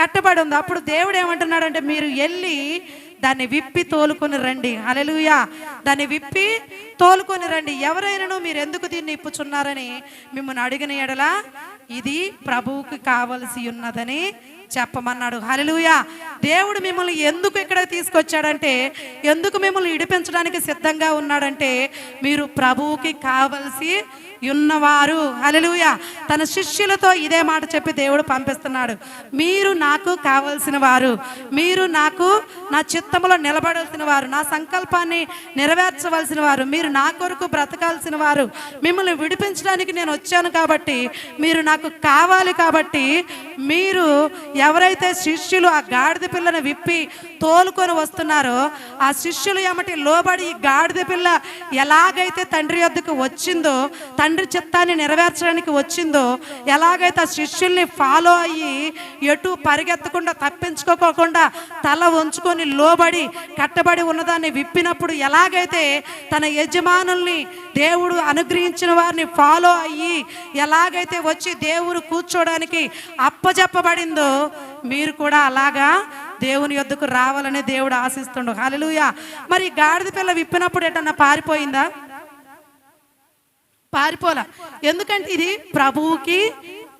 కట్టబడి ఉంది అప్పుడు దేవుడు ఏమంటున్నాడంటే మీరు వెళ్ళి దాన్ని విప్పి తోలుకొని రండి. అలెలుయా దాన్ని విప్పి తోలుకొని రండి. ఎవరైనాను మీరు ఎందుకు దీన్ని ఇప్పుచున్నారని మిమ్మల్ని అడిగిన ఎడల ఇది ప్రభువుకి కావలసి ఉన్నదని చెప్పమన్నాడు. హలలుయా దేవుడు మిమ్మల్ని ఎందుకు ఇక్కడ తీసుకొచ్చాడంటే ఎందుకు మిమ్మల్ని ఇడిపించడానికి సిద్ధంగా ఉన్నాడంటే మీరు ప్రభువుకి కావలసి ఉన్నవారు. అలలుయ తన శిష్యులతో ఇదే మాట చెప్పి దేవుడు పంపిస్తున్నాడు. మీరు నాకు కావలసిన వారు. మీరు నాకు నా చిత్తంలో నిలబడాల్సిన వారు. నా సంకల్పాన్ని నెరవేర్చవలసిన వారు. మీరు నా కొరకు బ్రతకాల్సిన వారు. మిమ్మల్ని విడిపించడానికి నేను వచ్చాను కాబట్టి మీరు నాకు కావాలి కాబట్టి మీరు ఎవరైతే శిష్యులు ఆ గాడిద పిల్లను విప్పి తోలుకొని వస్తున్నారో ఆ శిష్యులు ఏమటి లోబడి ఈ గాడిద పిల్ల ఎలాగైతే తండ్రి యొద్దకు వచ్చిందో తండ్రి తండ్రి చిత్తాన్ని నెరవేర్చడానికి వచ్చిందో ఎలాగైతే ఆ శిష్యుల్ని ఫాలో అయ్యి ఎటు పరిగెత్తకుండా తప్పించుకోకుండా తల ఉంచుకొని లోబడి కట్టబడి ఉన్నదాన్ని విప్పినప్పుడు ఎలాగైతే తన యజమానుల్ని దేవుడు అనుగ్రహించిన వారిని ఫాలో అయ్యి ఎలాగైతే వచ్చి దేవుడు కూర్చోడానికి అప్పజెప్పబడిందో మీరు కూడా అలాగా దేవుని యొద్దకు రావాలని దేవుడు ఆశిస్తుండు. హల్లెలూయా మరి గాడిద పిల్ల విప్పినప్పుడు ఎటన్నా పారిపోయిందా? పారిపోలా. ఎందుకంటే ఇది ప్రభువుకి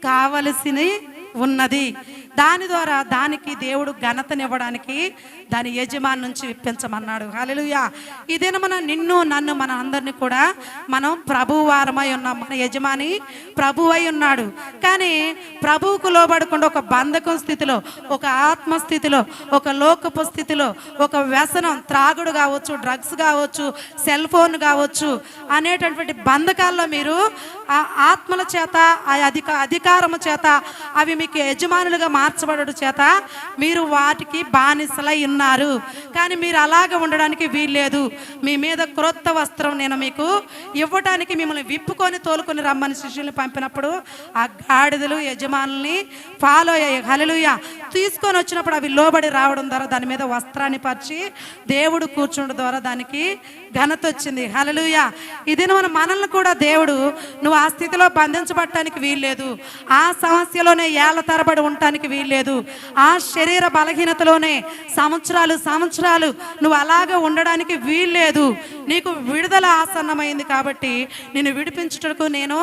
కావలసిన ఉన్నది. దాని ద్వారా దానికి దేవుడు ఘనతనివ్వడానికి దాని యజమాని నుంచి విప్పించమన్నాడు. హలలుయా ఇదేనా మన నిన్ను నన్ను మన అందరిని కూడా మనం ప్రభువారమై ఉన్నాం. మన యజమాని ప్రభువై అయి ఉన్నాడు. కానీ ప్రభువుకు లోబడకుండా ఒక బంధకం స్థితిలో ఒక ఆత్మస్థితిలో ఒక లోకపు స్థితిలో ఒక వ్యసనం త్రాగుడు కావచ్చు డ్రగ్స్ కావచ్చు సెల్ ఫోన్ కావచ్చు అనేటటువంటి బంధకాల్లో మీరు ఆ ఆత్మల చేత ఆ అధిక అధికారము చేత అవి మీకు యజమానులుగా మార్చబడడు చేత మీరు వాటికి బానిసలై ఉన్నారు కానీ మీరు అలాగ ఉండడానికి వీల్లేదు. మీ మీద క్రొత్త వస్త్రం నేను మీకు ఇవ్వటానికి మిమ్మల్ని విప్పుకొని తోలుకొని రమ్మని శిష్యుల్ని పంపినప్పుడు ఆ గాడిదలు యజమానుల్ని ఫాలో అయ్యాయి హలలుయ తీసుకొని వచ్చినప్పుడు అవి లోబడి రావడం ద్వారా దాని మీద వస్త్రాన్ని పరిచి దేవుడు కూర్చుండడం ద్వారా దానికి ఘనత వచ్చింది. హలలుయ ఇది మన మనల్ని కూడా దేవుడు నువ్వు ఆ స్థితిలో బంధించబడటానికి వీల్లేదు. ఆ సమస్యలోనే ఏళ్ళ తరబడి ఉండటానికి వీల్లేదు. ఆ శరీర బలహీనతలోనే సంవత్సరాలు సంవత్సరాలు నువ్వు అలాగే ఉండడానికి వీల్లేదు. నీకు విడుదల ఆసన్నమైంది కాబట్టి నేను విడిపించుటకు నేను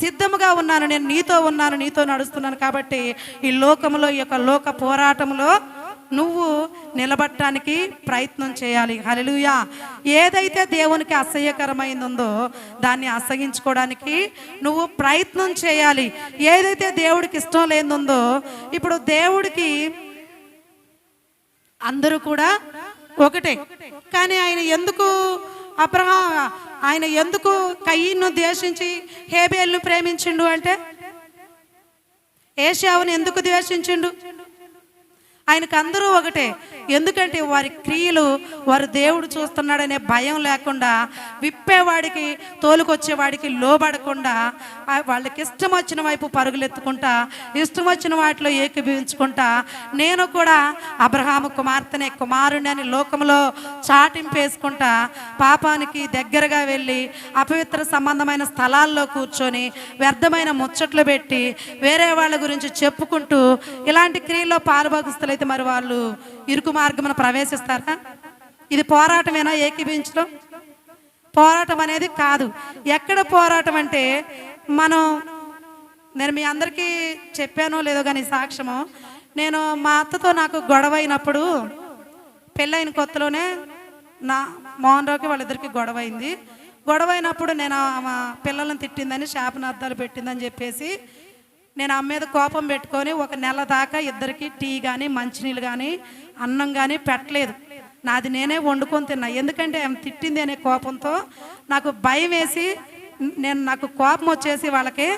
సిద్ధముగా ఉన్నాను. నేను నీతో ఉన్నాను నీతో నడుస్తున్నాను కాబట్టి ఈ లోకంలో ఈ యొక్క లోక పోరాటంలో నువ్వు నిలబట్టడానికి ప్రయత్నం చేయాలి. హలలుయా ఏదైతే దేవునికి అసహ్యకరమైందో దాన్ని అసహించుకోవడానికి నువ్వు ప్రయత్నం చేయాలి. ఏదైతే దేవుడికి ఇష్టం లేనుందో ఇప్పుడు దేవుడికి అందరూ కూడా ఒకటే. కానీ ఆయన ఎందుకు అబ్రహా ఆయన ఎందుకు కయ్యను ద్వేషించి హేబేల్ను ప్రేమించిండు అంటే? ఏషావును ఎందుకు ద్వేషించిండు? ఆయనకు అందరూ ఒకటే. ఎందుకంటే వారి క్రియలు వారు దేవుడు చూస్తున్నాడనే భయం లేకుండా విప్పేవాడికి తోలుకొచ్చేవాడికి లోబడకుండా వాళ్ళకి ఇష్టం వచ్చిన వైపు పరుగులెత్తుకుంటా ఇష్టం వచ్చిన వాటిలో ఏకీభవించుకుంటా నేను కూడా అబ్రహాము కుమార్తెనే కుమారుని అని లోకంలో చాటింపేసుకుంటా పాపానికి దగ్గరగా వెళ్ళి అపవిత్ర సంబంధమైన స్థలాల్లో కూర్చొని వ్యర్థమైన ముచ్చట్లు పెట్టి వేరే వాళ్ళ గురించి చెప్పుకుంటూ ఇలాంటి క్రియల్లో పాలుభాగస్తులైతే మరి వాళ్ళు ఇరుకు మార్గమున ప్రవేశిస్తారా? ఇది పోరాటమేనా ఏకీభించడం పోరాటం అనేది కాదు. ఎక్కడ పోరాటం అంటే మనం నేను మీ అందరికీ చెప్పానో లేదో కానీ సాక్ష్యము నేను మా అత్తతో నాకు గొడవ అయినప్పుడు పెళ్ళైన కొత్తలోనే నా మోహన్ రావుకి వాళ్ళిద్దరికి గొడవ అయింది. గొడవ అయినప్పుడు నేను మా పిల్లలను తిట్టిందని శాపనార్థాలు పెట్టిందని చెప్పేసి నేను ఆమె మీద కోపం పెట్టుకొని ఒక నెల దాకా ఇద్దరికి టీ కానీ మంచినీళ్ళు కానీ అన్నం కానీ పెట్టలేదు. నాది నేనే వండుకొని తిన్నా. ఎందుకంటే ఆమె తిట్టింది అనే కోపంతో నాకు భయం వేసి నేను నాకు కోపం వచ్చేసి వాళ్ళకి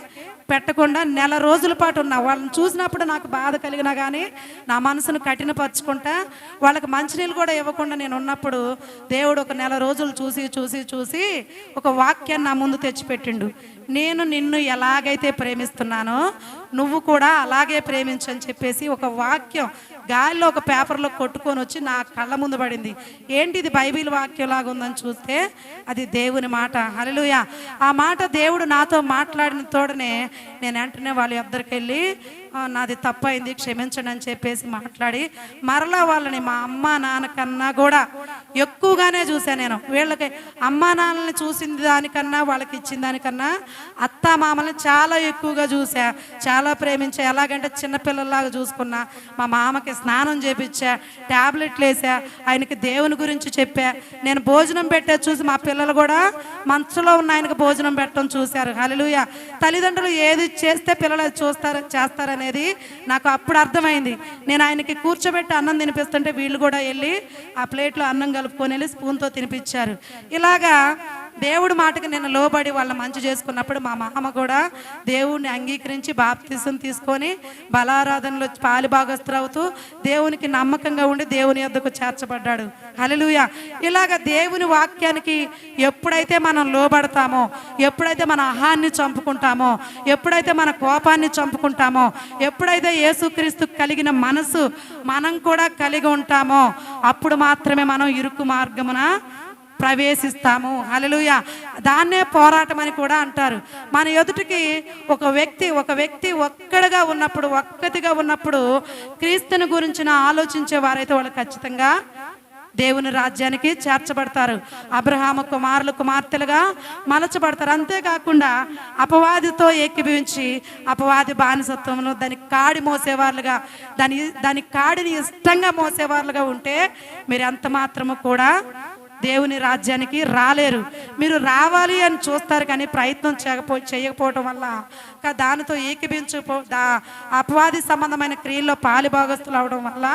పెట్టకుండా నెల రోజుల పాటు ఉన్నా. వాళ్ళని చూసినప్పుడు నాకు బాధ కలిగినా కానీ నా మనసును కఠినపరచుకుంటా వాళ్ళకి మంచినీళ్ళు కూడా ఇవ్వకుండా నేను ఉన్నప్పుడు దేవుడు ఒక నెల రోజులు చూసి చూసి చూసి ఒక వాక్యాన్ని నా ముందు తెచ్చిపెట్టిండు. నేను నిన్ను ఎలాగైతే ప్రేమిస్తున్నానో నువ్వు కూడా అలాగే ప్రేమించని చెప్పేసి ఒక వాక్యం గాలిలో ఒక పేపర్లో కొట్టుకొని వచ్చి నా కళ్ళ ముందు పడింది. ఏంటి ఇది బైబిల్ వాక్యం లాగా ఉందని చూస్తే అది దేవుని మాట. హలలుయ ఆ మాట దేవుడు నాతో మాట్లాడిన తోడనే నేను వెంటనే వాళ్ళ ఇద్దరికి వెళ్ళి నాది తప్పైంది క్షమించండి అని చెప్పేసి మాట్లాడి మరలా వాళ్ళని మా అమ్మ నాన్న కన్నా కూడా ఎక్కువగానే చూశాను నేను. వీళ్ళకి అమ్మ నాన్నని చూసింది దానికన్నా వాళ్ళకి ఇచ్చిన దానికన్నా అత్త మామల్ని చాలా ఎక్కువగా చూసా చాలా ప్రేమించా. ఎలాగంటే చిన్నపిల్లల్లాగా చూసుకున్నా మా మామకి స్నానం చేపించా ట్యాబ్లెట్లు వేసా ఆయనకి దేవుని గురించి చెప్పా. నేను భోజనం పెట్టే చూసి మా పిల్లలు కూడా మంచులో ఉన్న ఆయనకు భోజనం పెట్టడం చూశారు. హలలుయ తల్లిదండ్రులు ఏది చేస్తే పిల్లలు చూస్తారు చేస్తారని అనేది నాకు అప్పుడు అర్థమైంది. నేను ఆయనకి కూర్చోబెట్టి అన్నం తినిపిస్తుంటే వీళ్ళు కూడా వెళ్ళి ఆ ప్లేట్లో అన్నం కలుపుకొని వెళ్ళి స్పూన్తో తినిపించారు. ఇలాగా దేవుడి మాటకి నేను లోబడి వాళ్ళ మంచి చేసుకున్నప్పుడు మా మామ కూడా దేవుణ్ణి అంగీకరించి బాప్తిసం తీసుకొని బలారాధనలో పాలిభాగస్తులు అవుతూ దేవునికి నమ్మకంగా ఉండి దేవుని యొద్దకు చేర్చబడ్డాడు. హల్లెలూయ. ఇలాగ దేవుని వాక్యానికి ఎప్పుడైతే మనం లోబడతామో ఎప్పుడైతే మన అహాన్ని చంపుకుంటామో ఎప్పుడైతే మన కోపాన్ని చంపుకుంటామో ఎప్పుడైతే యేసుక్రీస్తు కలిగిన మనసు మనం కూడా కలిగి ఉంటామో అప్పుడు మాత్రమే మనం ఇరుకు మార్గమున ప్రవేశిస్తాము. అలలుయ దాన్నే పోరాటం అని కూడా అంటారు. మన ఎదుటికి ఒక వ్యక్తి ఒక వ్యక్తి ఒక్కడిగా ఉన్నప్పుడు ఒక్కతిగా ఉన్నప్పుడు క్రీస్తుని గురించిన ఆలోచించే వారైతే వాళ్ళు ఖచ్చితంగా దేవుని రాజ్యానికి చేర్చబడతారు. అబ్రహాము కుమారులు కుమార్తెలుగా మలచబడతారు. అంతేకాకుండా అపవాదితో ఏకీభవించి అపవాది బానిసత్వంలో దాని కాడి మోసేవాళ్ళుగా దాని దాని కాడిని ఇష్టంగా మోసేవాళ్ళుగా ఉంటే మీరు ఎంత మాత్రము కూడా దేవుని రాజ్యానికి రాలేరు. మీరు రావాలి అని చూస్తారు కానీ ప్రయత్నం చేయకపో చేయకపోవటం వల్ల ఇంకా దానితో ఏకీభించపో దా అపవాది సంబంధమైన క్రియల్లో పాలిభాగస్తులు అవడం వల్ల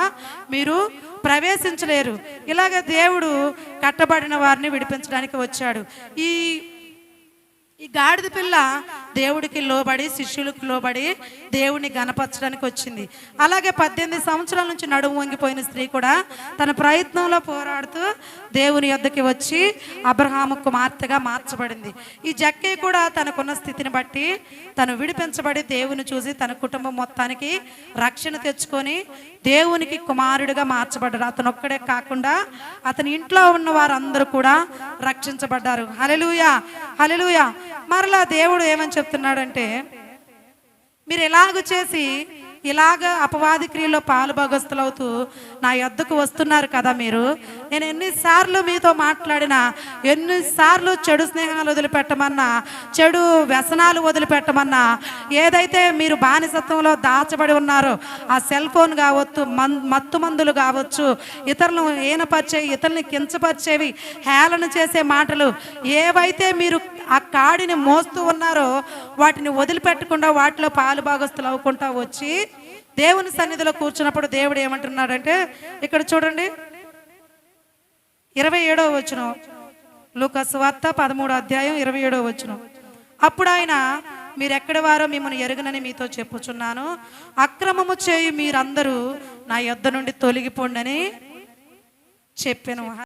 మీరు ప్రవేశించలేరు. ఇలాగ దేవుడు కట్టబడిన వారిని విడిపించడానికి వచ్చాడు. ఈ ఈ గాడిద పిల్ల దేవుడికి లోబడి శిష్యులకు లోబడి దేవుడిని గనపరచడానికి వచ్చింది. అలాగే పద్దెనిమిది సంవత్సరాల నుంచి నడుము వంగిపోయిన స్త్రీ కూడా తన ప్రయత్నంలో పోరాడుతూ దేవుని యొద్దకి వచ్చి అబ్రహాము కుమార్తెగా మార్చబడింది. ఈ జక్కే కూడా తనకున్న స్థితిని బట్టి తను విడిపించబడి దేవుని చూసి తన కుటుంబం మొత్తానికి రక్షణ తెచ్చుకొని దేవునికి కుమారుడిగా మార్చబడ్డాడు అతను ఒక్కడే కాకుండా అతని ఇంట్లో ఉన్న వారందరూ కూడా రక్షించబడ్డారు. హలెలుయా హలెలుయా మరలా దేవుడు ఏమని చెప్తున్నాడంటే మీరు ఎలాగ చేసి ఇలాగ అపవాది క్రియలో పాలుభాగస్తులవుతూ నా యొద్దకు వస్తున్నారు కదా మీరు నేను ఎన్నిసార్లు మీతో మాట్లాడినా ఎన్నిసార్లు చెడు స్నేహాలు వదిలిపెట్టమన్నా చెడు వ్యసనాలు వదిలిపెట్టమన్నా ఏదైతే మీరు బానిసత్వంలో దాచబడి ఉన్నారో ఆ సెల్ ఫోన్ కావచ్చు మన్ మత్తు మందులు కావచ్చు ఇతరులను ఈనపరిచే ఇతరులని కించపరిచేవి హేళన చేసే మాటలు ఏవైతే మీరు ఆ కాడిని మోస్తూ ఉన్నారో వాటిని వదిలిపెట్టకుండా వాటిలో పాలు భాగస్తులు అవ్వకుండా వచ్చి దేవుని సన్నిధిలో కూర్చున్నప్పుడు దేవుడు ఏమంటున్నాడంటే ఇక్కడ చూడండి ఇరవై ఏడవ వచ్చిన లూకస్ వార్త పదమూడో అధ్యాయం ఇరవై ఏడవ వచ్చిన అప్పుడు ఆయన మీరెక్కడి వారో మిమ్మల్ని ఎరుగనని మీతో చెప్పుచున్నాను. అక్రమము చేయు మీరందరూ నా యొద్ద నుండి తొలగిపోండని చెప్పాను.